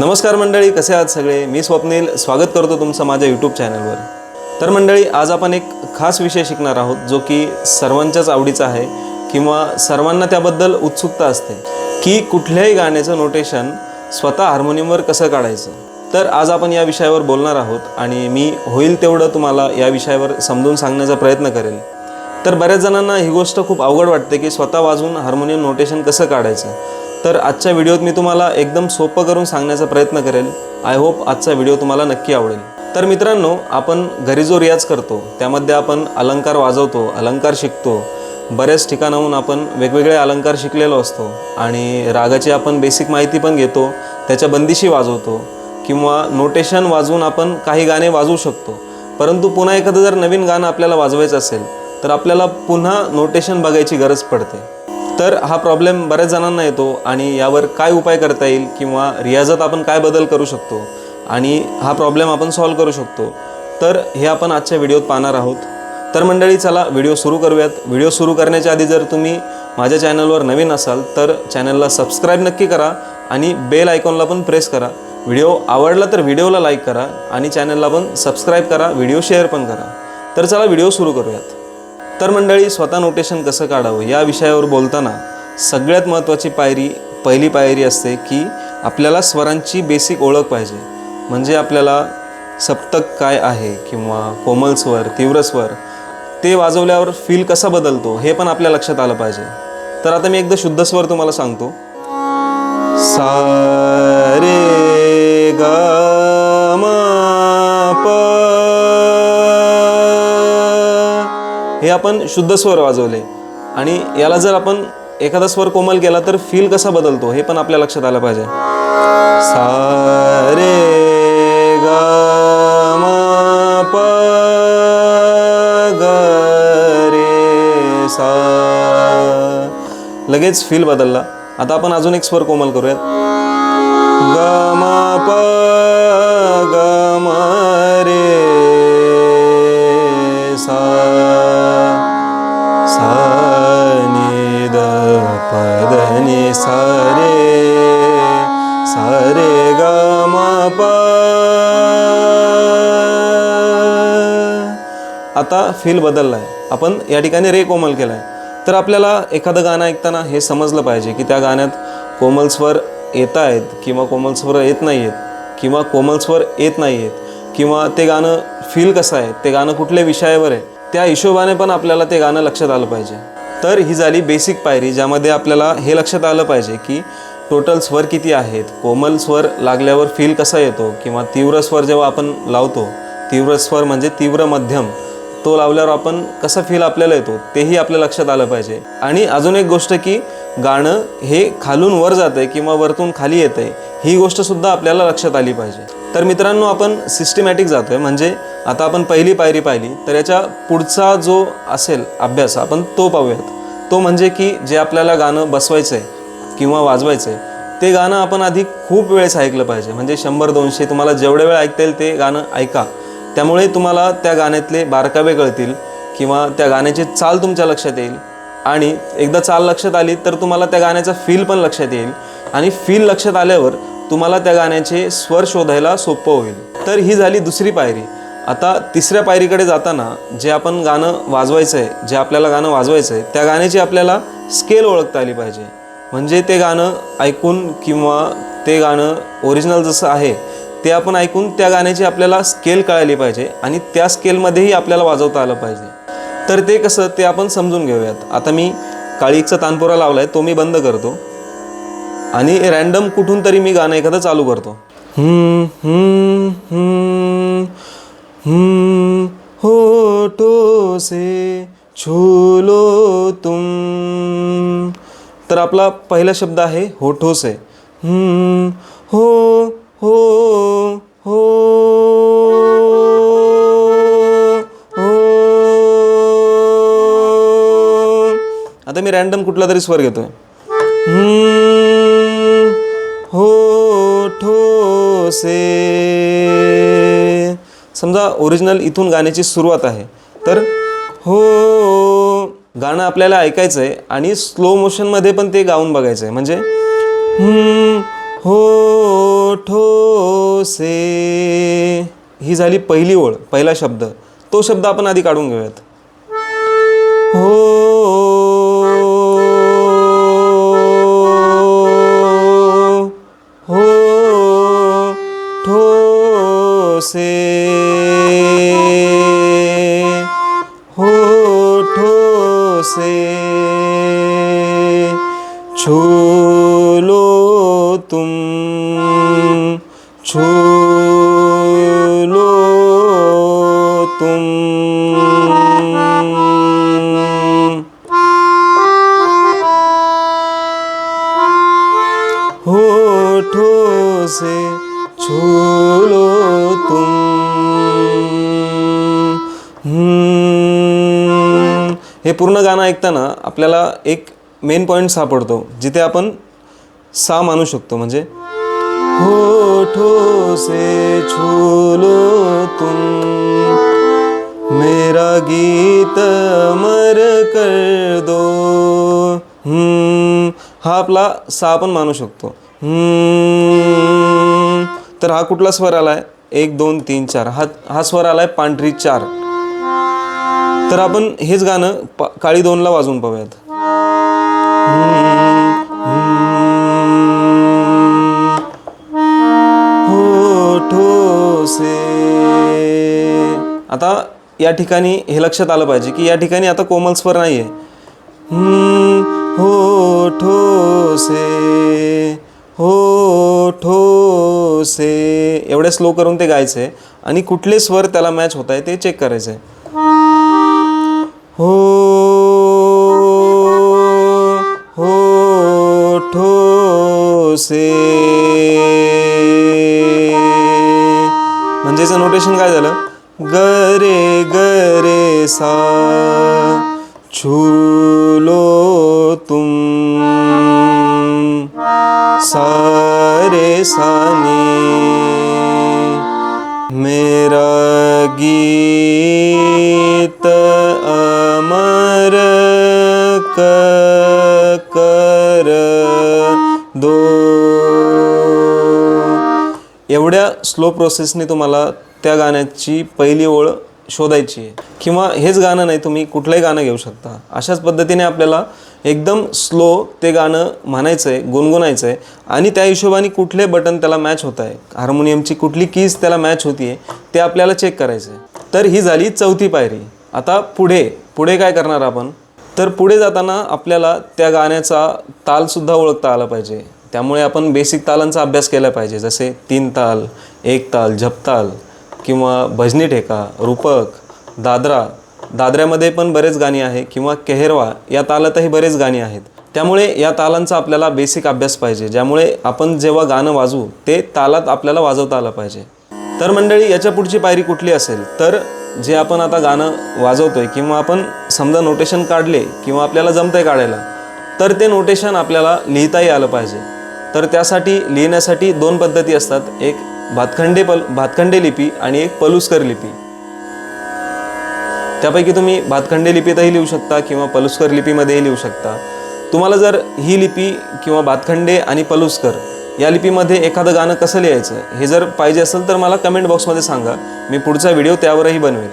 नमस्कार मंडळी कसे आहात सगळे? मी स्वप्नील स्वागत करतो तुमचं माझ्या यूट्यूब चॅनलवर तर मंडळी आज आपण एक खास विषय शिकणार आहोत जो की सर्वांच्याच आवडीचा आहे किंवा सर्वांना त्याबद्दल उत्सुकता असते की कुठल्याही गाण्याचं नोटेशन स्वतः हार्मोनियमवर कसं काढायचं. तर आज आपण या विषयावर बोलणार आहोत आणि मी होईल तेवढं तुम्हाला या विषयावर समजून सांगण्याचा प्रयत्न करेल. तर बऱ्याच जणांना ही गोष्ट खूप अवघड वाटते की स्वतः वाजून हार्मोनियम नोटेशन कसं काढायचं? तर आजच्या व्हिडिओत मी तुम्हाला एकदम सोपं करून सांगण्याचा प्रयत्न करेल. आय होप आजचा व्हिडिओ तुम्हाला नक्की आवडेल. तर मित्रांनो आपण घरी जो रियाज करतो त्यामध्ये आपण अलंकार वाजवतो अलंकार शिकतो. बऱ्याच ठिकाणाहून आपण वेगवेगळे अलंकार शिकलेलो असतो आणि रागाची आपण बेसिक माहिती पण घेतो त्याच्या बंदिशी वाजवतो किंवा नोटेशन वाजवून आपण काही गाणे वाजवू शकतो. परंतु पुन्हा एखादं जर नवीन गाणं आपल्याला वाजवायचं असेल तर आपल्याला पुन्हा नोटेशन बघायची गरज पडते. तर हा प्रॉब्लेम बऱ्याच जणांना येतो आणि यावर काय उपाय करता येईल किंवा रियाजात आपण काय बदल करू शकतो आणि हा प्रॉब्लेम आपण सॉल्व्ह करू शकतो. तर हे आपण आजच्या व्हिडिओत पाहणार आहोत. तर मंडळी चला व्हिडिओ सुरू करूयात. व्हिडिओ सुरू करण्याच्या आधी जर तुम्ही माझ्या चॅनलवर नवीन असाल तर चॅनलला सबस्क्राईब नक्की करा आणि बेल आयकॉनला पण प्रेस करा. व्हिडिओ आवडला तर व्हिडिओला लाईक करा आणि चॅनलला पण सबस्क्राईब करा व्हिडिओ शेअर पण करा. तर चला व्हिडिओ सुरू करूयात. तर मंडळी स्वतः नोटेशन कसं काढावं? या विषयावर बोलताना सगळ्यात महत्त्वाची पायरी पहिली पायरी असते की आपल्याला स्वरांची बेसिक ओळख पाहिजे. म्हणजे आपल्याला सप्तक काय आहे किंवा कोमल स्वर तीव्र स्वर ते वाजवल्यावर फील कसा बदलतो हे पण आपल्या लक्षात आलं पाहिजे. तर आता मी एकदा शुद्ध स्वर तुम्हाला सांगतो. सा रे ग आपण शुद्ध स्वर वाजवले. आणि याला जर आपण एखादा स्वर कोमल केला तर फील कसा बदलतो हे पण आपल्या लक्षात आलं पाहिजे. सा रे ग ग रे सा. लगेच फील बदलला. आता आपण अजून एक स्वर कोमल करूयात. ग म प ग म नि सा रे रे ग आता फील बदलला आहे आपण या ठिकाणी रे कोमल केला आहे तर आपल्याला एखादं गाणं ऐकताना हे समजलं पाहिजे की त्या गाण्यात कोमल स्वर येत आहेत किंवा कोमल स्वर येत नाही आहेत किंवा कोमल स्वर येत नाही आहेत किंवा ते गाणं फील कसं आहे ते गाणं कुठल्या विषयावर आहे त्या हिशोबाने पण आपल्याला ते गाणं लक्षात आलं पाहिजे. तर ही झाली बेसिक पायरी ज्यामध्ये आपल्याला हे लक्षात आलं पाहिजे की टोटल स्वर किती आहेत कोमल स्वर लागल्यावर फील कसा येतो किंवा तीव्र स्वर जेव्हा आपण लावतो तीव्र स्वर म्हणजे तीव्र मध्यम तो लावल्यावर आपण कसा फील आपल्याला येतो तेही आपल्या लक्षात आलं पाहिजे. आणि अजून एक गोष्ट की गाणं हे खालून वर जातं आहे किंवा वरतून खाली येतं आहे ही गोष्टसुद्धा आपल्याला लक्षात आली पाहिजे. तर मित्रांनो आपण सिस्टमॅटिक जातो आहे म्हणजे आता आपण पहिली पायरी पाहिली तर याच्या पुढचा जो असेल अभ्यास आपण तो पाहूयात. तो म्हणजे की जे आपल्याला गाणं बसवायचं आहे किंवा वाजवायचं आहे ते गाणं आपण आधी खूप वेळेस ऐकलं पाहिजे. म्हणजे शंभर दोनशे तुम्हाला जेवढे वेळ ऐकता येईल ते गाणं ऐका. त्यामुळे तुम्हाला त्या गाण्यातले बारकावे कळतील किंवा त्या गाण्याची चाल तुमच्या लक्षात येईल. आणि एकदा चाल लक्षात आली तर तुम्हाला त्या गाण्याचा फील पण लक्षात येईल. आणि फील लक्षात आल्यावर तुम्हाला त्या गाण्याचे स्वर शोधायला सोपं होईल. तर ही झाली दुसरी पायरी. आता तिसऱ्या पायरीकडे जाताना जे आपण गाणं वाजवायचं आहे जे आपल्याला गाणं वाजवायचं आहे त्या गाण्याची आपल्याला स्केल ओळखता आली पाहिजे. म्हणजे ते गाणं ऐकून किंवा ते गाणं ओरिजिनल जसं आहे ते आपण ऐकून त्या गाण्याची आपल्याला स्केल कळायली पाहिजे आणि त्या स्केलमध्येही आपल्याला वाजवता आलं पाहिजे. तर ते कसं ते आपण समजून घेऊयात. आता मी काळीचा तानपुरा लावला आहे तो मी बंद करतो. आणि रॅन्डम कुठून तरी मी गाणं एखादं चालू करतो. हो से छोलो तुम. तर आपला पहिला शब्द आहे होठो से हो हो हो हो. आता मी रॅन्डम कुठला तरी स्वर घेतोय. होठो से. समजा ओरिजिनल इथून गाण्याची सुरुवात आहे. तर हो गाणं आपल्याला ऐकायचं आहे आणि स्लो मोशनमध्ये पण ते गाऊन बघायचं आहे म्हणजे हो ठो से. ही झाली पहिली ओळ पहिला शब्द. तो शब्द आपण आधी काढून घेऊयात. हो से हो ठोसे छू लो तुम छू लो तुम। होठों से हे पूर्ण गाणं ऐकताना आपल्याला एक मेन पॉईंट सापडतो जिथे आपण सा मानू शकतो. म्हणजे होठों से छोलो तुम मेरा गीत मर कर दो। हा आपला सा आपण मानू शकतो. तर हा कुठला स्वर आलाय? एक दोन तीन चार. हा हा स्वर आलाय पांढरी चार. तर आपण हेच गाणं पा काळी दोनला वाजवून पाहूयात. हो ठोसे आता या ठिकाणी हे लक्षात आलं पाहिजे की या ठिकाणी आता कोमल स्वर नाही आहे हो से हो से एवढे स्लो करून ते गायचे आणि कुठले स्वर त्याला मॅच होत आहे ते चेक करायचं हो हो ठोसे. से नोटेशन काय झालं? ग रे ग रे सा छुलो तुम. सारे सानी मेरा गीत अमर क कर दो। एवढ्या स्लो प्रोसेसने तुम्हाला त्या गाण्याची पहिली ओळ शोधायची आहे. किंवा हेच गाणं नाही तुम्ही कुठलंही गाणं घेऊ शकता. अशाच पद्धतीने आपल्याला एकदम स्लो ते गाणं म्हणायचं आहे गुणगुणायचं आहे आणि त्या हिशोबाने कुठले बटन त्याला मॅच होत आहे हार्मोनियमची कुठली कीज त्याला मॅच होती आहे ते आपल्याला चेक करायचं आहे तर ही झाली चौथी पायरी. आता पुढे पुढे काय करणार आपण? तर पुढे जाताना आपल्याला त्या गाण्याचा तालसुद्धा ओळखता आला पाहिजे. त्यामुळे आपण बेसिक तालांचा अभ्यास केला पाहिजे. जसे तीन ताल एक ताल झपताल किंवा भजनी ठेका रूपक दादरा दादऱ्यामध्ये पण बरेच गाणी आहे किंवा केहरवा या तालातही बरेच गाणी आहेत. त्यामुळे या तालांचा आपल्याला बेसिक अभ्यास पाहिजे. ज्यामुळे आपण जेव्हा गाणं वाजवू ते तालात आपल्याला वाजवता आलं पाहिजे. तर मंडळी याच्या पुढची पायरी कुठली असेल? तर जे आपण आता गाणं वाजवतोय किंवा आपण समजा नोटेशन काढले किंवा आपल्याला जमतंय काढायला तर ते नोटेशन आपल्याला लिहिताही आलं पाहिजे. तर त्यासाठी लिहिण्यासाठी दोन पद्धती असतात. एक भातखंडे पल भातखंडे लिपी आणि एक पलुस्कर लिपी. त्यापैकी तुम्ही भातखंडे लिपीतही लिहू शकता किंवा पलुस्कर लिपीमध्येही लिहू शकता. तुम्हाला जर ही लिपी किंवा भातखंडे आणि पलुस्कर या लिपीमध्ये एखादं गाणं कसं लिहायचं हे जर पाहिजे असेल तर मला कमेंट बॉक्समध्ये सांगा. मी पुढचा व्हिडिओ त्यावरही बनवेल.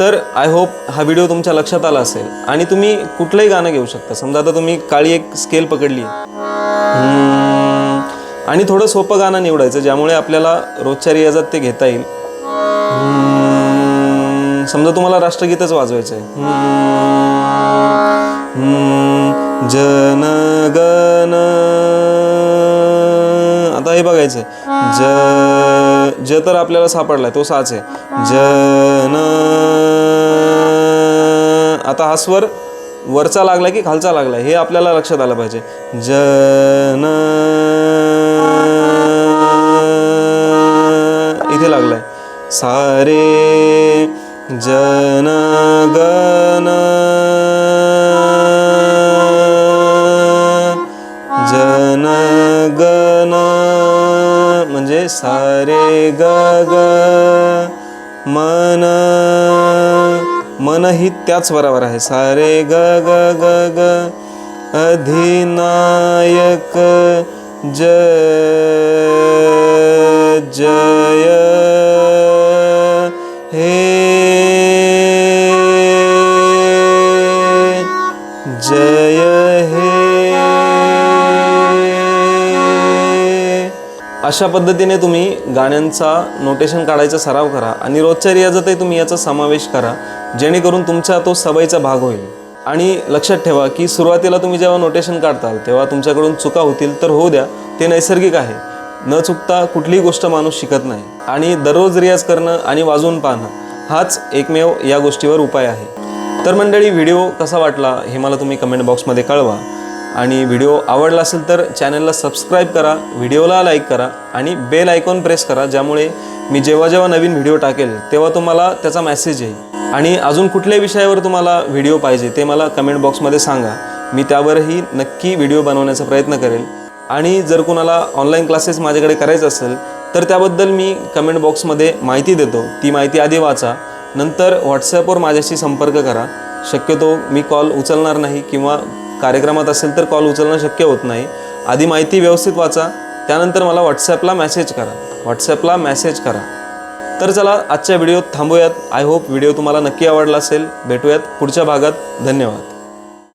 तर आय होप हा व्हिडिओ तुमच्या लक्षात आला असेल आणि तुम्ही कुठलंही गाणं घेऊ शकता. समजा आता तुम्ही काळी एक स्केल पकडली. आणि थोडं सोपं गाणं निवडायचं ज्यामुळे आपल्याला रोजच्या रियाजात ते घेता येईल. समजा तुम्हाला राष्ट्रगीतच वाजवायचं आहे जनगण आता हे बघायचं ज ज तर आपल्याला सापडलाय तो साच आहे. जन आता हा स्वर वरचा लागला की खालचा लागला हे आपल्याला लक्षात आलं पाहिजे. जन इथे लागलाय. सारे जन जनगण। जन म्हणजे सारे ग ग। मन। मन ही त्याच बरोबर आहे. सारे ग ग ग ग। अधिनायक। जय जय। अशा पद्धतीने तुम्ही गाण्यांचा नोटेशन काढायचा सराव करा आणि रोजच्या रियाजातही तुम्ही याचा समावेश करा जेणेकरून तुमचा तो सवयीचा भाग होईल. आणि लक्षात ठेवा की सुरुवातीला तुम्ही जेव्हा नोटेशन काढताल तेव्हा तुमच्याकडून चुका होतील तर होऊ द्या ते नैसर्गिक आहे. न चुकता कुठलीही गोष्ट माणूस शिकत नाही. आणि दररोज रियाज करणं आणि वाजवून पाहणं हाच एकमेव या गोष्टीवर उपाय आहे. तर मंडळी व्हिडिओ कसा वाटला हे मला तुम्ही कमेंट बॉक्समध्ये कळवा. आणि व्हिडिओ आवडला असेल तर चॅनलला सबस्क्राईब करा व्हिडिओला लाईक करा आणि बेल आयकॉन प्रेस करा ज्यामुळे मी जेव्हा जेव्हा नवीन व्हिडिओ टाकेल तेव्हा तुम्हाला त्याचा मेसेज येईल. आणि अजून कुठल्या विषयावर तुम्हाला व्हिडिओ पाहिजे ते मला कमेंट बॉक्समध्ये सांगा. मी त्यावरही नक्की व्हिडिओ बनवण्याचा प्रयत्न करेल. आणि जर कुणाला ऑनलाईन क्लासेस माझ्याकडे करायचं असेल तर त्याबद्दल मी कमेंट बॉक्समध्ये माहिती देतो. ती माहिती आधी वाचा नंतर व्हॉट्सॲपवर माझ्याशी संपर्क करा. शक्यतो मी कॉल उचलणार नाही किंवा कार्यक्रमात असेल तर कॉल उचलणं शक्य होत नाही. आधी माहिती व्यवस्थित वाचा त्यानंतर मला व्हॉट्सॲपला मेसेज करा. व्हॉट्सॲपला मेसेज करा. तर चला आजच्या व्हिडिओत थांबूयात. आय होप व्हिडिओ तुम्हाला नक्की आवडला असेल. भेटूयात पुढच्या भागात. धन्यवाद.